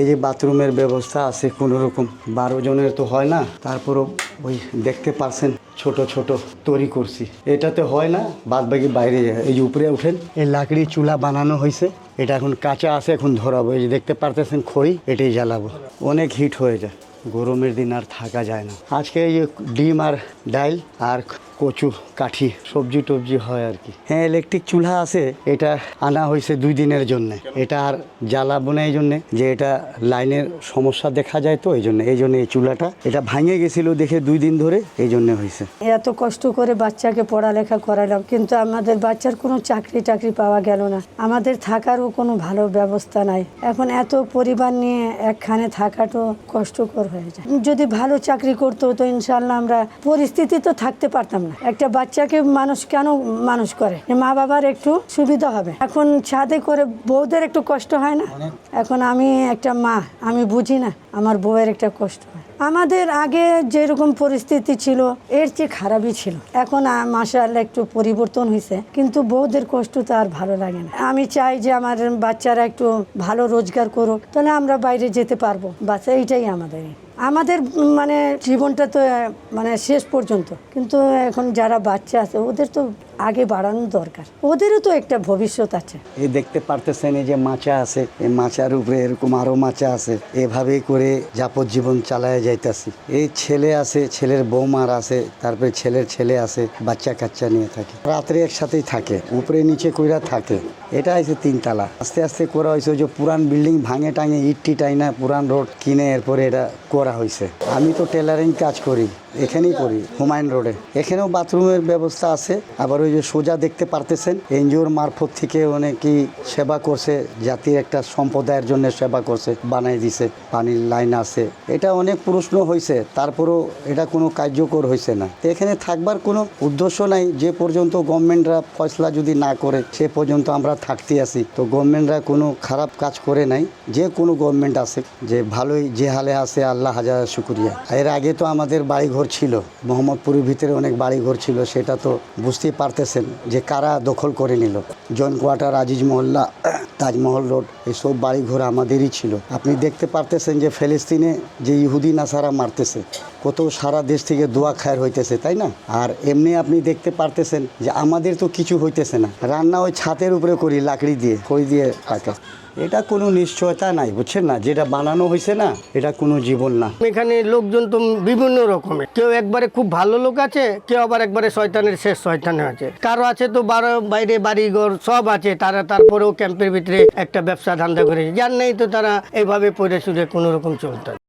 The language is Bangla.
এই যে বাথরুমের ব্যবস্থা আছে কোনো রকম, বারো জনের তো হয় না, তারপরও ওই দেখতে পারছেন ছোট ছোট তৈরি করছি। এটাতে হয় না, বাদ বাকি বাইরে, এই যে উপরে উঠেন, এই লাকড়ি চুলা বানানো হয়েছে, এটা এখন কাঁচা আছে, এখন ধরাবো, এই যে দেখতে পারতেছেন খড়ি, এটাই জ্বালাবো। অনেক হিট হয়ে যায়, গরমের দিন আর থাকা যায় না। আজকে এই ডিম আর ডাইল আর কচু কাঠি সবজি টবজি হয় আর কি। হ্যাঁ ইলেকট্রিক চুলা আছে। এটা আনা হয়েছে দুই দিনের জন্য। এটা আর জ্বালাবো না এই জন্যে যে এটা লাইনের সমস্যা দেখা যায় তো এই জন্য। এই জন্য এই চুলাটা। এটা ভাঙে গেছিল দেখে দুই দিন ধরে এই জন্য হয়েছে। এত কষ্ট করে বাচ্চাকে পড়ালেখা করালাম কিন্তু আমাদের বাচ্চার কোনো চাকরি টাকরি পাওয়া গেল না। আমাদের থাকারও কোনো ভালো ব্যবস্থা নাই। এখন এত পরিবার নিয়ে একখানে থাকাটাও কষ্টকর হয়ে যায়। যদি ভালো চাকরি করতো তো ইনশাল্লাহ আমরা পরিস্থিতি তো থাকতে পারতাম না। একটা বাচ্চাকে মানুষ কেন মানুষ করে? মা বাবার একটু সুবিধা হবে। এখন ছাদে করে বউদের একটু কষ্ট হয় না? এখন আমি একটা মা আমি বুঝি না আমার বউয়ের একটা কষ্ট হয়। আমাদের আগে যেরকম পরিস্থিতি ছিল এর চেয়ে খারাপই ছিল। এখন মাসাল্লাহ একটু পরিবর্তন হয়েছে কিন্তু বউদের কষ্ট তো আর ভালো লাগে না। আমি চাই যে আমার বাচ্চারা একটু ভালো রোজগার করুক তাহলে আমরা বাইরে যেতে পারব। বাচ্চা এইটাই আমাদের। আমাদের মানে জীবনটা তো মানে শেষ পর্যন্ত। কিন্তু এখন যারা বাচ্চা আছে, ওদের তো আগে বাড়ানো দরকার। ওদেরও তো একটা ভবিষ্যৎ আছে। এই দেখতে পারতেছেন এই যে মাচা আছে, এই মাচার উপরে এরকম আরও মাচা আছে। এভাবেই করে যাবজ্জীবন চালায় যাইতাছি। এই ছেলে আছে, ছেলের বৌমার আছে, তারপরে ছেলের ছেলে আছে, বাচ্চা কাচ্চা নিয়ে থাকে। রাত্রে একসাথেই থাকে, উপরে নিচে কইরা থাকে। এটা হয়েছে তিনতলা। আস্তে আস্তে করা হয়েছে যে পুরান বিল্ডিং ভাঙে টাঙে, ইটটি টাইনা পুরান রোড কিনে এরপরে এটা করা। হয়েছে আমি তো টেলারিং কাজ করি, এখানেই করি হুমায়ুন রোডে। এখানেও বাথরুমের ব্যবস্থা আছে, আবার ওই যে সোজা দেখতে পারতেছেন, এনজিওর মারফত থেকে অনেকেই সেবা করছে, জাতির একটা সম্প্রদায়ের জন্য সেবা করছে, বানাই দিছে, পানির লাইন আছে। এটা অনেক প্রশ্ন হয়েছে তারপরেও এটা কোনো কার্যকর হয়েছে না। তো এখানে থাকবার কোনো উদ্দেশ্য নাই, যে পর্যন্ত গভর্নমেন্টরা ফয়সলা যদি না করে, সে পর্যন্ত আমরা থাকতে আসি তো গভর্নমেন্টরা কোনো খারাপ কাজ করে নাই, যে কোনো গভর্নমেন্ট আছে, যে ভালোই যে হালে আছে, আল্লাহ হাজার শুক্রিয়া। এর আগে তো আমাদের বাড়িঘর ছিল, মোহাম্মদপুরের ভিতরে অনেক বাড়িঘর ছিল, সেটা তো বুঝতেই পারতেছেন যে কারা দখল করে নিল। জয়েন্ট কোয়ার্টার, আজিজ মহল্লা, তাজমহল রোড এইসব বাড়িঘর আমাদেরই ছিল। আপনি দেখতে পারতেছেন যে ফিলিস্তিনে যে ইহুদি নাসারা মারতেছে, কত সারা দেশ থেকে দোয়া খায়ের হইতেছে, তাই না? আর এমনি আপনি দেখতে পারতেছেন যে আমাদের তো কিছু হইতেছে না। রান্না ওই ছাতের উপরে করি, লাকড়ি দিয়ে খড়ি দিয়ে এটা কোনো নিশ্চয়তা নাই, বুঝছেন না? যেটা বানানো হয়েছে না, এটা কোনো জীবন না। এখানে লোকজন তো বিভিন্ন রকমের। কেউ একবারে খুব ভালো লোক আছে, কেউ আবার একবারে শয়তানের শেষ শয়তানে আছে। কারও আছে তো বারো, বাইরে বাড়িঘর সব আছে, তারা তারপরেও ক্যাম্পের ভিতরে একটা ব্যবসা ধান্দা করেছে। যার নেই তো তারা এভাবে পড়ে সুরে কোনো রকম চলতে